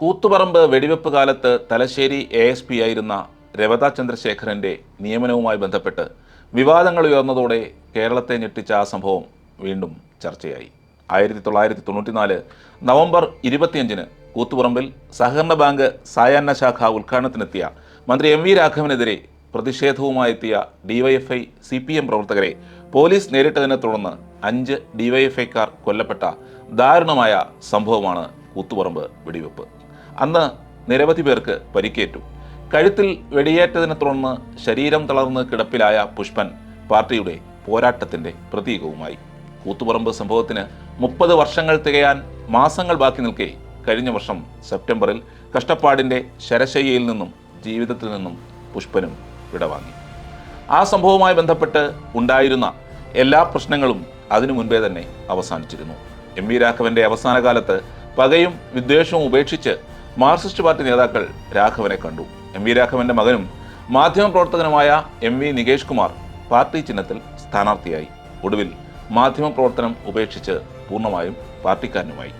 കൂത്തുപറമ്പ് വെടിവെപ്പ് കാലത്ത് Thalassery A S P ആയിരുന്ന രവത ചന്ദ്രശേഖരന്റെ നിയമനവുമായി ബന്ധപ്പെട്ട് വിവാദങ്ങൾ ഉയർന്നതോടെ കേരളത്തെ ഞെട്ടിച്ച ആ സംഭവം വീണ്ടും ചർച്ചയായി. ആയിരത്തി തൊള്ളായിരത്തി തൊണ്ണൂറ്റിനാല് നവംബർ ഇരുപത്തിയഞ്ചിന് കൂത്തുപറമ്പിൽ സഹകരണ ബാങ്ക് സായാഹ്ന ശാഖ ഉദ്ഘാടനത്തിനെത്തിയ മന്ത്രി എം വി രാഘവനെതിരെ പ്രതിഷേധവുമായി എത്തിയ ഡിവൈഎഫ്ഐ സി പി എം പ്രവർത്തകരെ പോലീസ് നേരിട്ടതിനെ തുടർന്ന് അഞ്ച് ഡിവൈഎഫ്ഐക്കാർ കൊല്ലപ്പെട്ട ദാരുണമായ സംഭവമാണ് കൂത്തുപറമ്പ് വെടിവെപ്പ്. അന്ന് നിരവധി പേർക്ക് പരിക്കേറ്റു. കഴുത്തിൽ വെടിയേറ്റതിനെ തുടർന്ന് ശരീരം തളർന്ന് കിടപ്പിലായ പുഷ്പൻ പാർട്ടിയുടെ പോരാട്ടത്തിന്റെ പ്രതീകവുമായി. കൂത്തുപറമ്പ് സംഭവത്തിന് മുപ്പത് വർഷങ്ങൾ തികയാൻ മാസങ്ങൾ ബാക്കി നിൽക്കെ കഴിഞ്ഞ വർഷം സെപ്റ്റംബറിൽ കഷ്ടപ്പാടിന്റെ ശരശയ്യയിൽ നിന്നും ജീവിതത്തിൽ നിന്നും പുഷ്പനും വിടവാങ്ങി. ആ സംഭവവുമായി ബന്ധപ്പെട്ട് ഉണ്ടായിരുന്ന എല്ലാ പ്രശ്നങ്ങളും അതിനു മുൻപേ തന്നെ അവസാനിച്ചിരുന്നു. എം വി രാഘവന്റെ അവസാന കാലത്ത് പകയും വിദ്വേഷവും ഉപേക്ഷിച്ച് മാർക്സിസ്റ്റ് പാർട്ടി നേതാക്കൾ രാഘവനെ കണ്ടു. എം വി രാഘവന്റെ മകനും മാധ്യമപ്രവർത്തകനുമായ M V Nikesh Kumar party ചിഹ്നത്തിൽ സ്ഥാനാർത്ഥിയായി. ഒടുവിൽ മാധ്യമപ്രവർത്തനം ഉപേക്ഷിച്ച് പൂർണമായും പാർട്ടിക്കാരനുമായി.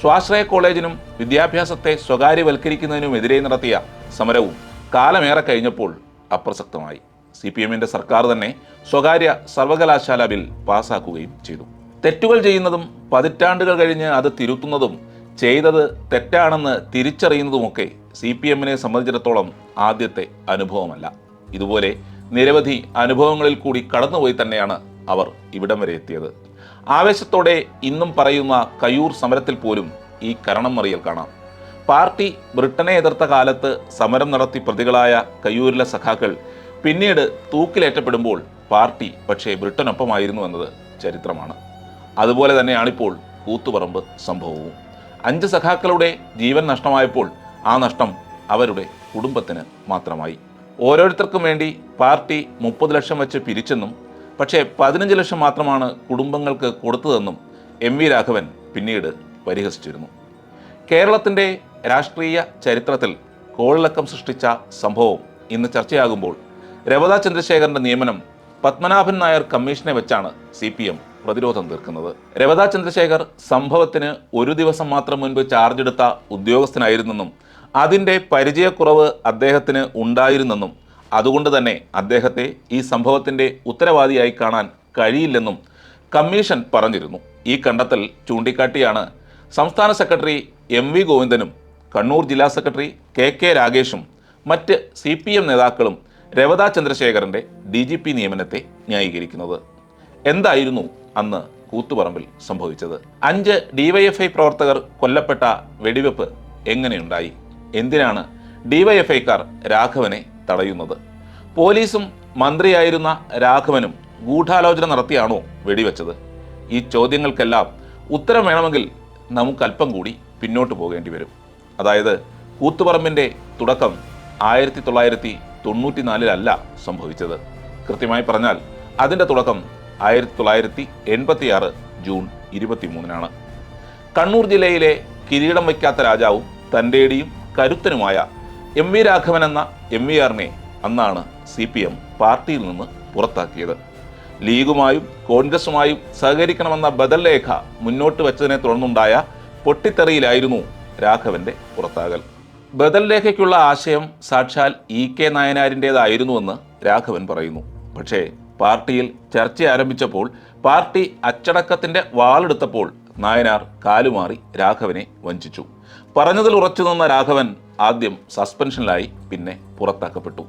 സ്വാശ്രയ കോളേജിനും വിദ്യാഭ്യാസത്തെ സ്വകാര്യവൽക്കരിക്കുന്നതിനുമെതിരെ നടത്തിയ സമരവും കാലമേറെ കഴിഞ്ഞപ്പോൾ അപ്രസക്തമായി. സി പി എമ്മിന്റെ സർക്കാർ തന്നെ സ്വകാര്യ സർവകലാശാല ബിൽ പാസാക്കുകയും ചെയ്തു. തെറ്റുകൾ ചെയ്യുന്നതും പതിറ്റാണ്ടുകൾ കഴിഞ്ഞ് അത് തിരുത്തുന്നതും ചെയ്തത് തെറ്റാണെന്ന് തിരിച്ചറിയുന്നതുമൊക്കെ സി പി എമ്മിനെ സംബന്ധിച്ചിടത്തോളം ആദ്യത്തെ അനുഭവമല്ല. ഇതുപോലെ നിരവധി അനുഭവങ്ങളിൽ കൂടി കടന്നുപോയി തന്നെയാണ് അവർ ഇവിടം വരെ എത്തിയത്. ആവേശത്തോടെ ഇന്നും പറയുന്ന കയ്യൂർ സമരത്തിൽ പോലും ഈ കരണം മറിയൽ കാണാം. പാർട്ടി ബ്രിട്ടനെ എതിർത്ത കാലത്ത് സമരം നടത്തി പ്രതികളായ കയ്യൂരിലെ സഖാക്കൾ പിന്നീട് തൂക്കിലേറ്റപ്പെടുമ്പോൾ പാർട്ടി പക്ഷേ ബ്രിട്ടനൊപ്പമായിരുന്നു എന്നത് ചരിത്രമാണ്. അതുപോലെ തന്നെയാണിപ്പോൾ കൂത്തുപറമ്പ് സംഭവവും. അഞ്ച് സഖാക്കളുടെ ജീവൻ നഷ്ടമായപ്പോൾ ആ നഷ്ടം അവരുടെ കുടുംബത്തിന് മാത്രമായി. ഓരോരുത്തർക്കും വേണ്ടി പാർട്ടി മുപ്പത് ലക്ഷം വെച്ച് പിരിച്ചെന്നും പക്ഷേ പതിനഞ്ച് ലക്ഷം മാത്രമാണ് കുടുംബങ്ങൾക്ക് കൊടുത്തതെന്നും എം വി രാഘവൻ പിന്നീട് പരിഹസിച്ചിരുന്നു. കേരളത്തിന്റെ രാഷ്ട്രീയ ചരിത്രത്തിൽ കോളിളക്കം സൃഷ്ടിച്ച സംഭവം ഇന്ന് ചർച്ചയാകുമ്പോൾ രവത ചന്ദ്രശേഖരന്റെ നിയമനം പത്മനാഭൻ നായർ കമ്മീഷനെ വെച്ചാണ് സി പ്രതിരോധം തീർക്കുന്നത്. രവത ചന്ദ്രശേഖർ സംഭവത്തിന് ഒരു ദിവസം മാത്രം മുൻപ് ചാർജ് എടുത്ത ഉദ്യോഗസ്ഥനായിരുന്നെന്നും അതിന്റെ പരിചയക്കുറവ് അദ്ദേഹത്തിന് ഉണ്ടായിരുന്നെന്നും അതുകൊണ്ട് തന്നെ അദ്ദേഹത്തെ ഈ സംഭവത്തിന്റെ ഉത്തരവാദിയായി കാണാൻ കഴിയില്ലെന്നും കമ്മീഷൻ പറഞ്ഞിരുന്നു. ഈ കണ്ടെത്തൽ ചൂണ്ടിക്കാട്ടിയാണ് സംസ്ഥാന സെക്രട്ടറി എം വി ഗോവിന്ദനും കണ്ണൂർ ജില്ലാ സെക്രട്ടറി കെ കെ രാഗേഷും മറ്റ് സി പി എം നേതാക്കളും രവത ചന്ദ്രശേഖരന്റെ ഡി ജി പി നിയമനത്തെ ന്യായീകരിക്കുന്നത്. എന്തായിരുന്നു അന്ന് കൂത്തുപറമ്പിൽ സംഭവിച്ചത്. അഞ്ച് ഡിവൈഎഫ്ഐ പ്രവർത്തകർ കൊല്ലപ്പെട്ട വെടിവെപ്പ് എങ്ങനെയുണ്ടായി? എന്തിനാണ് ഡിവൈഎഫ്ഐക്കാർ രാഘവനെ തടയുന്നത്? പോലീസും മന്ത്രിയായിരുന്ന രാഘവനും ഗൂഢാലോചന നടത്തിയാണോ വെടിവെച്ചത്? ഈ ചോദ്യങ്ങൾക്കെല്ലാം ഉത്തരം വേണമെങ്കിൽ നമുക്കല്പം കൂടി പിന്നോട്ട് പോകേണ്ടി വരും. അതായത് കൂത്തുപറമ്പിന്റെ തുടക്കം ആയിരത്തി തൊള്ളായിരത്തി തൊണ്ണൂറ്റിനാലിലല്ല സംഭവിച്ചത്. കൃത്യമായി പറഞ്ഞാൽ അതിന്റെ തുടക്കം ആയിരത്തി തൊള്ളായിരത്തി എൺപത്തി ആറ് ജൂൺ ഇരുപത്തിമൂന്നിനാണ്. കണ്ണൂർ ജില്ലയിലെ കിരീടം വയ്ക്കാത്ത രാജാവും തന്റെടിയും കരുത്തനുമായ എം വി രാഘവൻ എന്ന എം വി ആറിനെ അന്നാണ് സി പി എം പാർട്ടിയിൽ നിന്ന് പുറത്താക്കിയത്. ലീഗുമായും കോൺഗ്രസുമായും സഹകരിക്കണമെന്ന ബദൽ രേഖ മുന്നോട്ട് വെച്ചതിനെ തുടർന്നുണ്ടായ പൊട്ടിത്തെറിയിലായിരുന്നു രാഘവന്റെ പുറത്താകൽ. ബദൽ രേഖയ്ക്കുള്ള ആശയം സാക്ഷാൽ ഇ കെ നായനാരിന്റെതായിരുന്നുവെന്ന് രാഘവൻ പറയുന്നു. പക്ഷേ പാർട്ടിയിൽ ചർച്ച ആരംഭിച്ചപ്പോൾ പാർട്ടി അച്ചടക്കത്തിന്റെ വാളെടുത്തപ്പോൾ നായനാർ കാലുമാറി രാഘവനെ വഞ്ചിച്ചു. പറഞ്ഞതിൽ ഉറച്ചു നിന്ന രാഘവൻ ആദ്യം സസ്പെൻഷനിലായി പിന്നെ പുറത്താക്കപ്പെട്ടു.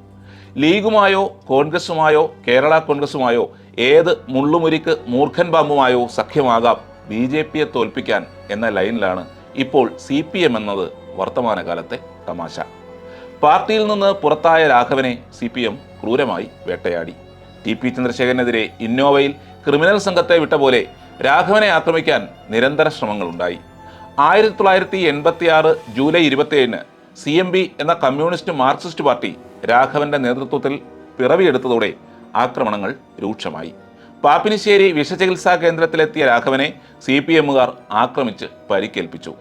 ലീഗുമായോ കോൺഗ്രസുമായോ കേരള കോൺഗ്രസുമായോ ഏത് മുള്ളുമുരിക്ക് മൂർഖൻ പാമ്പുമായോ സഖ്യമാകാം ബി ജെ പിയെ തോൽപ്പിക്കാൻ എന്ന ലൈനിലാണ് ഇപ്പോൾ സി പി എം എന്നത് വർത്തമാനകാലത്തെ തമാശ. പാർട്ടിയിൽ നിന്ന് പുറത്തായ രാഘവനെ സി പി എം ക്രൂരമായി വേട്ടയാടി. ടി പി ചന്ദ്രശേഖരനെതിരെ ഇന്നോവയിൽ ക്രിമിനൽ സംഘത്തെ വിട്ട പോലെ രാഘവനെ ആക്രമിക്കാൻ നിരന്തര ശ്രമങ്ങളുണ്ടായി. ആയിരത്തി തൊള്ളായിരത്തി എൺപത്തി ആറ് ജൂലൈ ഇരുപത്തിയേഴിന് സി എം ബി എന്ന കമ്മ്യൂണിസ്റ്റ് മാർക്സിസ്റ്റ് പാർട്ടി രാഘവന്റെ നേതൃത്വത്തിൽ പിറവിയെടുത്തതോടെ ആക്രമണങ്ങൾ രൂക്ഷമായി. പാപ്പിനിശ്ശേരി വിഷചികിത്സാ കേന്ദ്രത്തിലെത്തിയ രാഘവനെ സി പി എമ്മുകാർ ആക്രമിച്ച് പരിക്കേൽപ്പിച്ചു.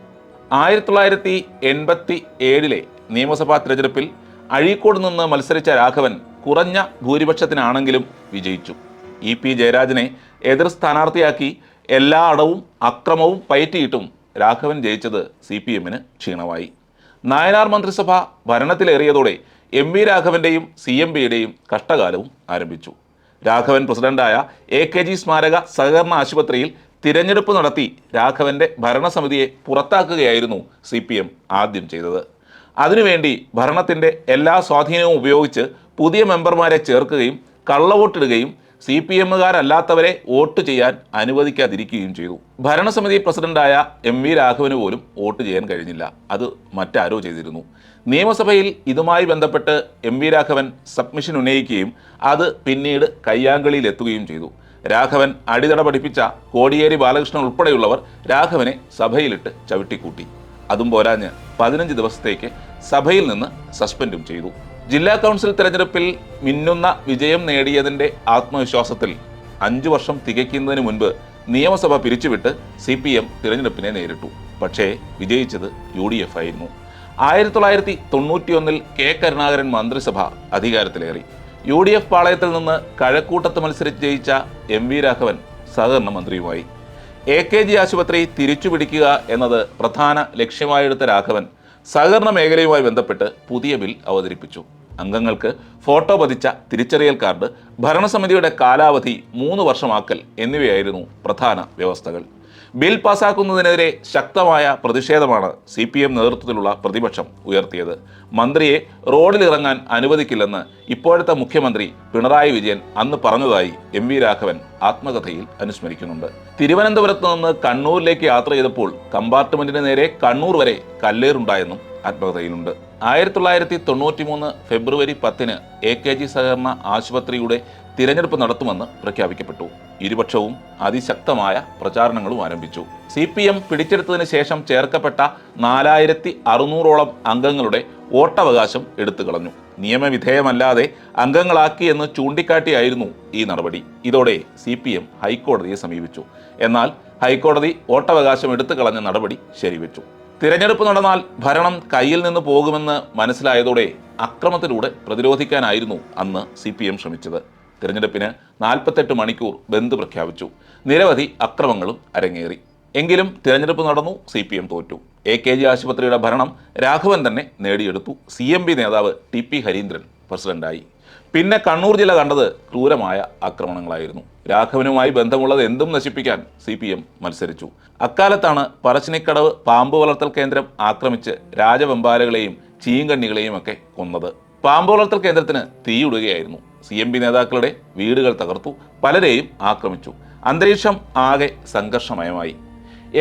ആയിരത്തി തൊള്ളായിരത്തി എൺപത്തി ഏഴിലെ നിയമസഭാ തെരഞ്ഞെടുപ്പിൽ അഴീക്കോട് നിന്ന് മത്സരിച്ച രാഘവൻ കുറഞ്ഞ ഭൂരിപക്ഷത്തിനാണെങ്കിലും വിജയിച്ചു. ഇ പി ജയരാജനെ എതിർ സ്ഥാനാർത്ഥിയാക്കി എല്ലാ അടവും അക്രമവും പയറ്റിയിട്ടും രാഘവൻ ജയിച്ചത് സി പി എമ്മിന് ക്ഷീണമായി. നായനാർ മന്ത്രിസഭ ഭരണത്തിലേറിയതോടെ എം വി രാഘവന്റെയും സി എം പിയുടെയും കഷ്ടകാലവും ആരംഭിച്ചു. രാഘവൻ പ്രസിഡന്റായ എ കെ ജി സ്മാരക സഹകരണ ആശുപത്രിയിൽ തിരഞ്ഞെടുപ്പ് നടത്തി രാഘവന്റെ ഭരണസമിതിയെ പുറത്താക്കുകയായിരുന്നു സി പി എം ആദ്യം ചെയ്തത്. അതിനുവേണ്ടി ഭരണത്തിന്റെ എല്ലാ സ്വാധീനവും ഉപയോഗിച്ച് പുതിയ മെമ്പർമാരെ ചേർക്കുകയും കള്ളവോട്ടിടുകയും സി പി എമ്മുകാരല്ലാത്തവരെ വോട്ട് ചെയ്യാൻ അനുവദിക്കാതിരിക്കുകയും ചെയ്തു. ഭരണസമിതി പ്രസിഡന്റായ എം വി രാഘവന് പോലും വോട്ട് ചെയ്യാൻ കഴിഞ്ഞില്ല. അത് മറ്റാരോ ചെയ്തിരുന്നു. നിയമസഭയിൽ ഇതുമായി ബന്ധപ്പെട്ട് എം വി രാഘവൻ സബ്മിഷൻ ഉന്നയിക്കുകയും അത് പിന്നീട് കയ്യാങ്കളിയിലെത്തുകയും ചെയ്തു. രാഘവൻ അടിതട പഠിപ്പിച്ച കോടിയേരി ബാലകൃഷ്ണൻ ഉൾപ്പെടെയുള്ളവർ രാഘവനെ സഭയിലിട്ട് ചവിട്ടിക്കൂട്ടി. അതും പോരാഞ്ഞ് പതിനഞ്ച് ദിവസത്തേക്ക് സഭയിൽ നിന്ന് സസ്പെൻഡും ചെയ്തു. ജില്ലാ കൗൺസിൽ തെരഞ്ഞെടുപ്പിൽ മിന്നുന്ന വിജയം നേടിയതിന്റെ ആത്മവിശ്വാസത്തിൽ അഞ്ചു വർഷം തികയ്ക്കുന്നതിന് മുൻപ് നിയമസഭ പിരിച്ചുവിട്ട് സി പി എം തിരഞ്ഞെടുപ്പിനെ നേരിട്ടു. പക്ഷേ വിജയിച്ചത് യു ഡി എഫ് ആയിരുന്നു. ആയിരത്തി തൊള്ളായിരത്തി തൊണ്ണൂറ്റിയൊന്നിൽ കെ കരുണാകരൻ മന്ത്രിസഭ അധികാരത്തിലേറി. യു ഡി എഫ് പാളയത്തിൽ നിന്ന് കഴക്കൂട്ടത്ത് മത്സരിച്ച് ജയിച്ച എം വി രാഘവൻ സഹകരണ മന്ത്രിയുമായി. എ കെ ജി ആശുപത്രി തിരിച്ചുപിടിക്കുക എന്നത് പ്രധാന ലക്ഷ്യമായെടുത്ത രാഘവൻ സഹകരണ മേഖലയുമായി ബന്ധപ്പെട്ട് പുതിയ ബിൽ അവതരിപ്പിച്ചു. അംഗങ്ങൾക്ക് ഫോട്ടോ പതിച്ച തിരിച്ചറിയൽ കാർഡ് ഭരണസമിതിയുടെ കാലാവധി മൂന്ന് വർഷമാക്കൽ എന്നിവയായിരുന്നു പ്രധാന വ്യവസ്ഥകൾ. ബിൽ പാസാക്കുന്നതിനെതിരെ ശക്തമായ പ്രതിഷേധമാണ് സി പി എം നേതൃത്വത്തിലുള്ള പ്രതിപക്ഷം ഉയർത്തിയത്. മന്ത്രിയെ റോഡിലിറങ്ങാൻ അനുവദിക്കില്ലെന്ന് ഇപ്പോഴത്തെ മുഖ്യമന്ത്രി പിണറായി വിജയൻ അന്ന് പറഞ്ഞതായി എം വി രാഘവൻ ആത്മകഥയിൽ അനുസ്മരിക്കുന്നുണ്ട്. തിരുവനന്തപുരത്ത് നിന്ന് കണ്ണൂരിലേക്ക് യാത്ര ചെയ്തപ്പോൾ കമ്പാർട്ട്മെന്റിന് നേരെ കണ്ണൂർ വരെ കല്ലേറുണ്ടായെന്നും ആത്മകഥയിലുണ്ട് ആയിരത്തി തൊള്ളായിരത്തി തൊണ്ണൂറ്റി മൂന്ന് ഫെബ്രുവരി പത്തിന് എ കെ ജി സഹകരണ ആശുപത്രിയുടെ തിരഞ്ഞെടുപ്പ് നടത്തുമെന്ന് പ്രഖ്യാപിക്കപ്പെട്ടു. ഇരുപക്ഷവും അതിശക്തമായ പ്രചാരണങ്ങളും ആരംഭിച്ചു. സി പി എം പിടിച്ചെടുത്തതിന് ശേഷം ചേർക്കപ്പെട്ട നാലായിരത്തി അറുന്നൂറോളം അംഗങ്ങളുടെ വോട്ടവകാശം എടുത്തു കളഞ്ഞു. നിയമവിധേയമല്ലാതെ അംഗങ്ങളാക്കി എന്ന് ചൂണ്ടിക്കാട്ടിയായിരുന്നു ഈ നടപടി. ഇതോടെ സി പി എം ഹൈക്കോടതിയെ സമീപിച്ചു. എന്നാൽ ഹൈക്കോടതി വോട്ടവകാശം എടുത്തു കളഞ്ഞ നടപടി ശരിവെച്ചു. തിരഞ്ഞെടുപ്പ് നടന്നാൽ ഭരണം കയ്യിൽ നിന്ന് പോകുമെന്ന് മനസ്സിലായതോടെ അക്രമത്തിലൂടെ പ്രതിരോധിക്കാനായിരുന്നു അന്ന് സി പി എം ശ്രമിച്ചത്. തിരഞ്ഞെടുപ്പിന് നാൽപ്പത്തെട്ട് മണിക്കൂർ ബന്ദ് പ്രഖ്യാപിച്ചു. നിരവധി അക്രമങ്ങളും അരങ്ങേറി. എങ്കിലും തിരഞ്ഞെടുപ്പ് നടന്നു സി പി എം തോറ്റു. എ കെ ജി ആശുപത്രിയുടെ ഭരണം രാഘവൻ തന്നെ നേടിയെടുത്തു. സി എം പി നേതാവ് ടി പി ഹരീന്ദ്രൻ പ്രസിഡന്റായി. പിന്നെ കണ്ണൂർ ജില്ല കണ്ടത് ക്രൂരമായ ആക്രമണങ്ങളായിരുന്നു. രാഘവനുമായി ബന്ധമുള്ളത് എന്തും നശിപ്പിക്കാൻ സി പി എം മത്സരിച്ചു. അക്കാലത്താണ് പറശ്ശിനിക്കടവ് പാമ്പ് വളർത്തൽ കേന്ദ്രം ആക്രമിച്ച് രാജവെമ്പാലകളെയും ചീങ്കണ്ണികളെയും ഒക്കെ കൊന്നത്. പാമ്പ് വളർത്തൽ കേന്ദ്രത്തിന് തീയിടുകയായിരുന്നു. സി എം പി നേതാക്കളുടെ വീടുകൾ തകർത്തു പലരെയും ആക്രമിച്ചു. അന്തരീക്ഷം ആകെ സംഘർഷമയമായി.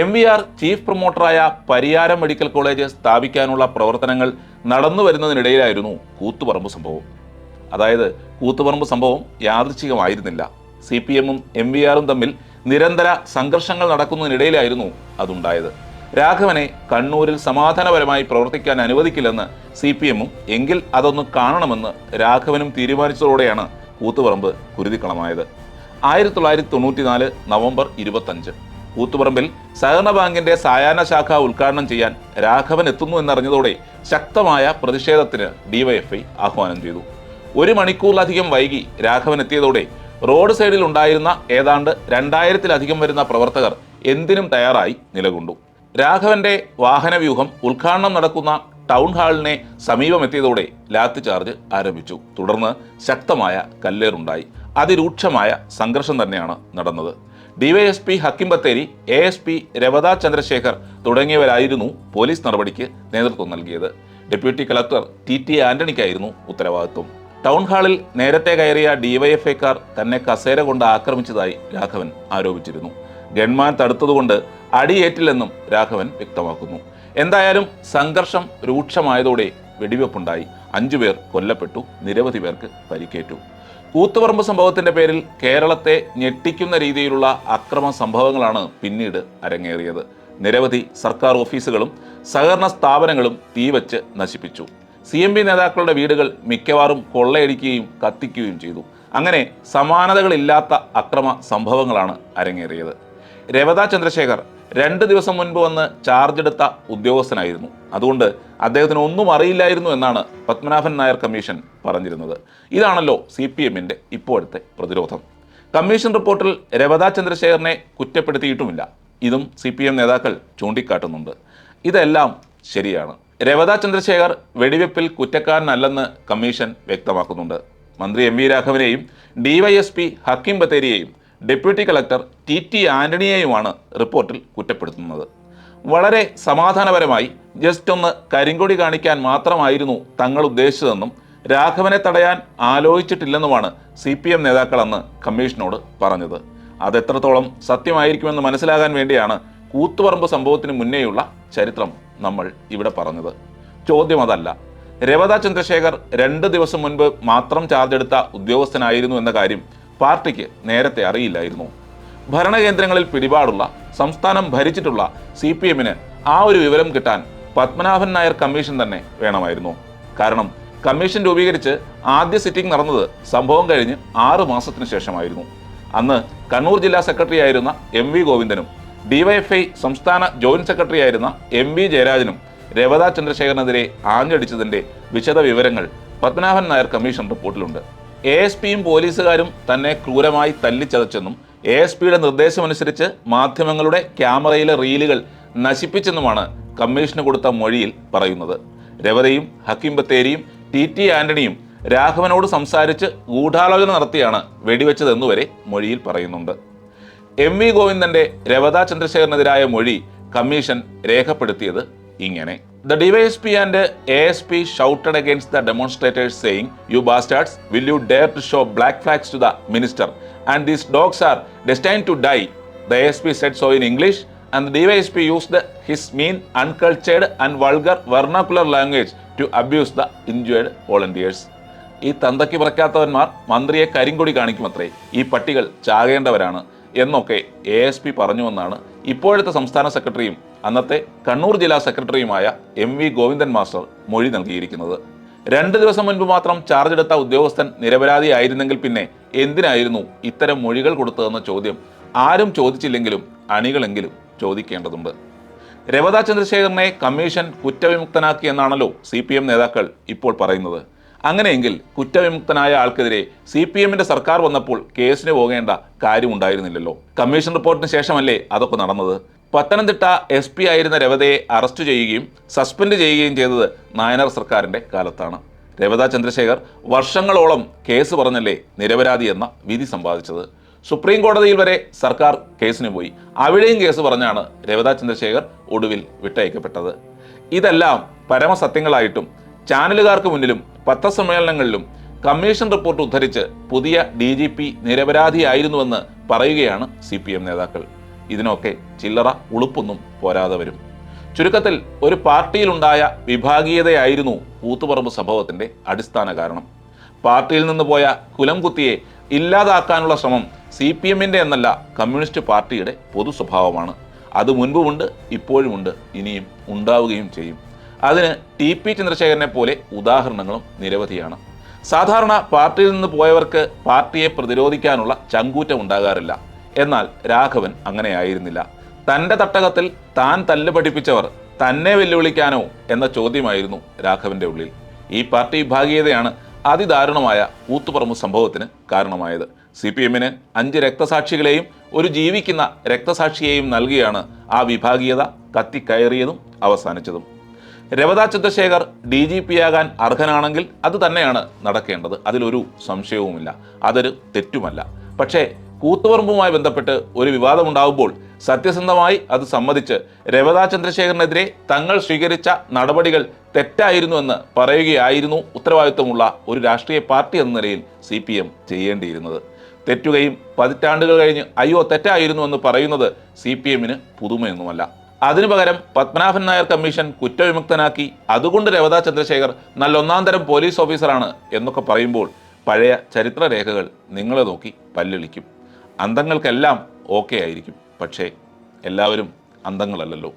എം വി ആർ ചീഫ് പ്രൊമോട്ടറായ പരിയാരം മെഡിക്കൽ കോളേജ് സ്ഥാപിക്കാനുള്ള പ്രവർത്തനങ്ങൾ നടന്നു വരുന്നതിനിടയിലായിരുന്നു കൂത്തുപറമ്പ് സംഭവം. അതായത് കൂത്തുപറമ്പ് സംഭവം യാദൃച്ഛികമായിരുന്നില്ല. സി പി എമ്മും എം വി ആറും തമ്മിൽ നിരന്തര സംഘർഷങ്ങൾ നടക്കുന്നതിനിടയിലായിരുന്നു അതുണ്ടായത്. രാഘവനെ കണ്ണൂരിൽ സമാധാനപരമായി പ്രവർത്തിക്കാൻ അനുവദിക്കില്ലെന്ന് സി പി എമ്മും എങ്കിൽ അതൊന്ന് കാണണമെന്ന് രാഘവനും തീരുമാനിച്ചതോടെയാണ് കൂത്തുപറമ്പ് കുരുതിക്കളമായത്. ആയിരത്തി തൊള്ളായിരത്തി തൊണ്ണൂറ്റിനാല് നവംബർ ഇരുപത്തഞ്ച്. കൂത്തുപറമ്പിൽ സഹകരണ ബാങ്കിന്റെ സായാഹ്ന ശാഖ ഉദ്ഘാടനം ചെയ്യാൻ രാഘവൻ എത്തുന്നു എന്നറിഞ്ഞതോടെ ശക്തമായ പ്രതിഷേധത്തിന് ഡിവൈഎഫ്ഐ ആഹ്വാനം ചെയ്തു. ഒരു മണിക്കൂറിലധികം വൈകി രാഘവൻ എത്തിയതോടെ റോഡ് സൈഡിൽ ഉണ്ടായിരുന്ന ഏതാണ്ട് രണ്ടായിരത്തിലധികം വരുന്ന പ്രവർത്തകർ എന്തിനും തയ്യാറായി നിലകൊണ്ടു. രാഘവന്റെ വാഹനവ്യൂഹം ഉദ്ഘാടനം നടക്കുന്ന ടൗൺ ഹാളിനെ സമീപമെത്തിയതോടെ ലാത്തി ചാർജ് ആരംഭിച്ചു. തുടർന്ന് ശക്തമായ കല്ലേറുണ്ടായി. അതിരൂക്ഷമായ സംഘർഷം തന്നെയാണ് നടന്നത്. DYSP Hakkim Bathery A S P Ravada Chandrasekhar തുടങ്ങിയവരായിരുന്നു police നടപടിക്ക് നേതൃത്വം നൽകിയത്. ഡെപ്യൂട്ടി കളക്ടർ ടി ടി ആന്റണിക്കായിരുന്നു ഉത്തരവാദിത്വം. ടൗൺ ഹാളിൽ നേരത്തെ കയറിയ ഡിവൈഎഫ്ഐക്കാർ തന്നെ കസേര കൊണ്ട് ആക്രമിച്ചതായി രാഘവൻ ആരോപിച്ചിരുന്നു. ഗൺമാൻ തടുത്തതുകൊണ്ട് അടിയേറ്റില്ലെന്നും രാഘവൻ വ്യക്തമാക്കുന്നു. എന്തായാലും സംഘർഷം രൂക്ഷമായതോടെ വെടിവെപ്പുണ്ടായി. അഞ്ചുപേർ കൊല്ലപ്പെട്ടു. നിരവധി പേർക്ക് പരിക്കേറ്റു. കൂത്തുപറമ്പ് സംഭവത്തിന്റെ പേരിൽ കേരളത്തെ ഞെട്ടിക്കുന്ന രീതിയിലുള്ള അക്രമ സംഭവങ്ങളാണ് പിന്നീട് അരങ്ങേറിയത്. നിരവധി സർക്കാർ ഓഫീസുകളും സഹകരണ സ്ഥാപനങ്ങളും തീവച്ച് നശിപ്പിച്ചു. സി എം പി നേതാക്കളുടെ വീടുകൾ മിക്കവാറും കൊള്ളയടിക്കുകയും കത്തിക്കുകയും ചെയ്തു. അങ്ങനെ സമാനതകളില്ലാത്ത അക്രമ സംഭവങ്ങളാണ് അരങ്ങേറിയത്. രവത ചന്ദ്രശേഖർ രണ്ട് ദിവസം മുൻപ് വന്ന് ചാർജ് എടുത്ത ഉദ്യോഗസ്ഥനായിരുന്നു. അതുകൊണ്ട് അദ്ദേഹത്തിന് ഒന്നും അറിയില്ലായിരുന്നു എന്നാണ് പത്മനാഭൻ നായർ കമ്മീഷൻ പറഞ്ഞിരുന്നത്. ഇതാണല്ലോ സി പി എമ്മിന്റെ ഇപ്പോഴത്തെ പ്രതിരോധം. കമ്മീഷൻ റിപ്പോർട്ടിൽ രവത ചന്ദ്രശേഖരനെ കുറ്റപ്പെടുത്തിയിട്ടുമില്ല. ഇതും സി പി എം നേതാക്കൾ ചൂണ്ടിക്കാട്ടുന്നുണ്ട്. ഇതെല്ലാം ശരിയാണ്. രവത ചന്ദ്രശേഖർ വെടിവെപ്പിൽ കുറ്റക്കാരനല്ലെന്ന് കമ്മീഷൻ വ്യക്തമാക്കുന്നുണ്ട്. മന്ത്രി എം വി രാഘവനെയും ഡിവൈഎസ്പി ഹക്കീം ബത്തേരിയെയും ഡെപ്യൂട്ടി കളക്ടർ ടി ടി ആന്റണിയെയുമാണ് റിപ്പോർട്ടിൽ കുറ്റപ്പെടുത്തുന്നത്. വളരെ സമാധാനപരമായി ജസ്റ്റ് ഒന്ന് കരിങ്കൊടി കാണിക്കാൻ മാത്രമായിരുന്നു തങ്ങൾ ഉദ്ദേശിച്ചതെന്നും രാഘവനെ തടയാൻ ആലോചിച്ചിട്ടില്ലെന്നുമാണ് സി പി എം നേതാക്കൾ അന്ന് കമ്മീഷനോട് പറഞ്ഞത്. അതെത്രത്തോളം സത്യമായിരിക്കുമെന്ന് മനസ്സിലാകാൻ വേണ്ടിയാണ് കൂത്തുപറമ്പ് സംഭവത്തിന് മുന്നേയുള്ള ചരിത്രം നമ്മൾ ഇവിടെ പറഞ്ഞത്. ചോദ്യം അതല്ല. രവത ചന്ദ്രശേഖർ രണ്ട് ദിവസം മുൻപ് മാത്രം ചാർജ് എടുത്ത ഉദ്യോഗസ്ഥനായിരുന്നു എന്ന കാര്യം പാർട്ടിക്ക് നേരത്തെ അറിയില്ലായിരുന്നു. ഭരണകേന്ദ്രങ്ങളിൽ പിടിപാടുള്ള സംസ്ഥാനം ഭരിച്ചിട്ടുള്ള സി പി എമ്മിന് ആ ഒരു വിവരം കിട്ടാൻ പത്മനാഭൻ നായർ കമ്മീഷൻ തന്നെ വേണമായിരുന്നു. കാരണം കമ്മീഷൻ രൂപീകരിച്ച് ആദ്യ സിറ്റിംഗ് നടന്നത് സംഭവം കഴിഞ്ഞ് ആറു മാസത്തിന് ശേഷമായിരുന്നു. അന്ന് കണ്ണൂർ ജില്ലാ സെക്രട്ടറി ആയിരുന്ന എം വി ഗോവിന്ദനും ഡിവൈഎഫ്ഐ സംസ്ഥാന ജോയിന്റ് സെക്രട്ടറി ആയിരുന്ന എം വി ജയരാജനും രവത ചന്ദ്രശേഖരനെതിരെ ആഞ്ഞടിച്ചതിന്റെ വിശദ വിവരങ്ങൾ പത്മനാഭൻ നായർ കമ്മീഷൻ റിപ്പോർട്ടിലുണ്ട്. എ എസ് പിയും പോലീസുകാരും തന്നെ ക്രൂരമായി തല്ലിച്ചതച്ചെന്നും എ എസ് പിയുടെ നിർദ്ദേശമനുസരിച്ച് മാധ്യമങ്ങളുടെ ക്യാമറയിലെ റീലുകൾ നശിപ്പിച്ചെന്നുമാണ് കമ്മീഷന് കൊടുത്ത മൊഴിയിൽ പറയുന്നത്. രവതയും ഹക്കീം ബത്തേരിയും ടി ടി ആന്റണിയും രാഘവനോട് സംസാരിച്ച് ഗൂഢാലോചന നടത്തിയാണ് വെടിവെച്ചതെന്നുവരെ മൊഴിയിൽ പറയുന്നുണ്ട്. എം വി ഗോവിന്ദന്റെ രവത ചന്ദ്രശേഖരനെതിരായ മൊഴി കമ്മീഷൻ രേഖപ്പെടുത്തിയത് ഇങ്ങനെ. The DYSP and A S P shouted against the demonstrators saying you bastards will you dare to show black flags to the minister and these dogs are destined to die the S P said so in English and the DYSP used his mean uncultured and vulgar vernacular language to abuse the injured volunteers ഈ തന്തയ്ക്ക് പറക്കാത്തവന്മാർ മന്ത്രിയെ കരിങ്കൊടി കാണിക്കുമത്രേ. ഈ പട്ടികൾ ചാകേണ്ടവരാണ്. എന്നൊക്കെ A S P പറഞ്ഞുവെന്നാണ് ഇപ്പോഴത്തെ സംസ്ഥാന സെക്രട്ടറിയും അന്നത്തെ കണ്ണൂർ ജില്ലാ സെക്രട്ടറിയുമായ എം വി ഗോവിന്ദൻ മാസ്റ്റർ മൊഴി നൽകിയിരിക്കുന്നത്. രണ്ട് ദിവസം മുൻപ് മാത്രം ചാർജ് എടുത്ത ഉദ്യോഗസ്ഥൻ നിരപരാധിയായിരുന്നെങ്കിൽ പിന്നെ എന്തിനായിരുന്നു ഇത്തരം മൊഴികൾ കൊടുത്തതെന്ന ചോദ്യം ആരും ചോദിച്ചില്ലെങ്കിലും അണികളെങ്കിലും ചോദിക്കേണ്ടതുണ്ട്. രവത ചന്ദ്രശേഖരനെ കമ്മീഷൻ കുറ്റവിമുക്തനാക്കി എന്നാണല്ലോ സി നേതാക്കൾ ഇപ്പോൾ പറയുന്നത്. അങ്ങനെയെങ്കിൽ കുറ്റവിമുക്തനായ ആൾക്കെതിരെ സി പി എമ്മിന്റെ സർക്കാർ വന്നപ്പോൾ കേസിന് പോകേണ്ട കാര്യമുണ്ടായിരുന്നില്ലല്ലോ. കമ്മീഷൻ റിപ്പോർട്ടിന് ശേഷമല്ലേ അതൊക്കെ നടന്നത്? പത്തനംതിട്ട എസ് പി ആയിരുന്ന രവതയെ അറസ്റ്റ് ചെയ്യുകയും സസ്പെൻഡ് ചെയ്യുകയും ചെയ്തത് നായനാർ സർക്കാരിന്റെ കാലത്താണ്. രവത ചന്ദ്രശേഖർ വർഷങ്ങളോളം കേസ് പറഞ്ഞല്ലേ നിരപരാധി എന്ന വിധി സമ്പാദിച്ചത്. സുപ്രീം കോടതിയിൽ വരെ സർക്കാർ കേസിന് പോയി. അവിടെയും കേസ് പറഞ്ഞാണ് രവത ചന്ദ്രശേഖർ ഒടുവിൽ വിട്ടയക്കപ്പെട്ടത്. ഇതെല്ലാം പരമസത്യങ്ങളായിട്ടും ചാനലുകാർക്ക് മുന്നിലും പത്രസമ്മേളനങ്ങളിലും കമ്മീഷൻ റിപ്പോർട്ട് ഉദ്ധരിച്ച് പുതിയ ഡി ജി പി നിരപരാധിയായിരുന്നുവെന്ന് പറയുകയാണ് സി പി എം നേതാക്കൾ. ഇതിനൊക്കെ ചില്ലറ ഉളുപ്പൊന്നും പോരാതെ വരും. ചുരുക്കത്തിൽ ഒരു പാർട്ടിയിലുണ്ടായ വിഭാഗീയതയായിരുന്നു കൂത്തുപറമ്പ് സംഭവത്തിന്റെ അടിസ്ഥാന കാരണം. പാർട്ടിയിൽ നിന്ന് പോയ കുലം കുത്തിയെ ഇല്ലാതാക്കാനുള്ള ശ്രമം സി പി എമ്മിന്റെ എന്നല്ല കമ്മ്യൂണിസ്റ്റ് പാർട്ടിയുടെ പൊതു സ്വഭാവമാണ് അത് മുൻപുമുണ്ട് ഇപ്പോഴുമുണ്ട് ഇനിയും ഉണ്ടാവുകയും ചെയ്യും. അതിന് ടി പി ചന്ദ്രശേഖരനെ പോലെ ഉദാഹരണങ്ങളും നിരവധിയാണ്. സാധാരണ പാർട്ടിയിൽ നിന്ന് പോയവർക്ക് പാർട്ടിയെ പ്രതിരോധിക്കാനുള്ള ചങ്കൂറ്റം ഉണ്ടാകാറില്ല. എന്നാൽ രാഘവൻ അങ്ങനെയായിരുന്നില്ല. തന്റെ തട്ടകത്തിൽ താൻ തല്ല് പഠിപ്പിച്ചവർ തന്നെ വെല്ലുവിളിക്കാനോ എന്ന ചോദ്യമായിരുന്നു രാഘവന്റെ ഉള്ളിൽ. ഈ പാർട്ടി വിഭാഗീയതയാണ് അതിദാരുണമായ കൂത്തുപറമ്പ് സംഭവത്തിന് കാരണമായത്. സി പി എമ്മിന് അഞ്ച് രക്തസാക്ഷികളെയും ഒരു ജീവിക്കുന്ന രക്തസാക്ഷിയെയും നൽകിയാണ് ആ വിഭാഗീയത കത്തിക്കയറിയതും അവസാനിച്ചതും. Ravada Chandrasekhar D G P ആകാൻ അർഹനാണെങ്കിൽ അത് തന്നെയാണ് നടക്കേണ്ടത്. അതിലൊരു സംശയവുമില്ല. അതൊരു തെറ്റുമല്ല. പക്ഷേ കൂത്തുപറമ്പുമായി ബന്ധപ്പെട്ട് ഒരു വിവാദമുണ്ടാവുമ്പോൾ സത്യസന്ധമായി അത് സമ്മതിച്ച് രവത ചന്ദ്രശേഖരനെതിരെ തങ്ങൾ സ്വീകരിച്ച നടപടികൾ തെറ്റായിരുന്നുവെന്ന് പറയുകയായിരുന്നു ഉത്തരവാദിത്വമുള്ള ഒരു രാഷ്ട്രീയ പാർട്ടി എന്ന നിലയിൽ സി പി എം ചെയ്യേണ്ടിയിരുന്നത്. തെറ്റുകയും പതിറ്റാണ്ടുകൾ കഴിഞ്ഞ് അയ്യോ തെറ്റായിരുന്നുവെന്ന് പറയുന്നത് സി പി എമ്മിന് പുതുമയൊന്നുമല്ല. അതിനു പകരം പത്മനാഭൻ നായർ കമ്മീഷൻ കുറ്റവിമുക്തനാക്കി. അതുകൊണ്ട് രവത ചന്ദ്രശേഖർ നല്ല ഒന്നാം തരം പോലീസ് ഓഫീസറാണ് എന്നൊക്കെ പറയുമ്പോൾ പഴയ ചരിത്രരേഖകൾ നിങ്ങളെ നോക്കി പല്ലിളിക്കും. അന്തങ്ങൾക്കെല്ലാം ഓക്കെ ആയിരിക്കും. പക്ഷേ എല്ലാവരും അന്തങ്ങളല്ലല്ലോ.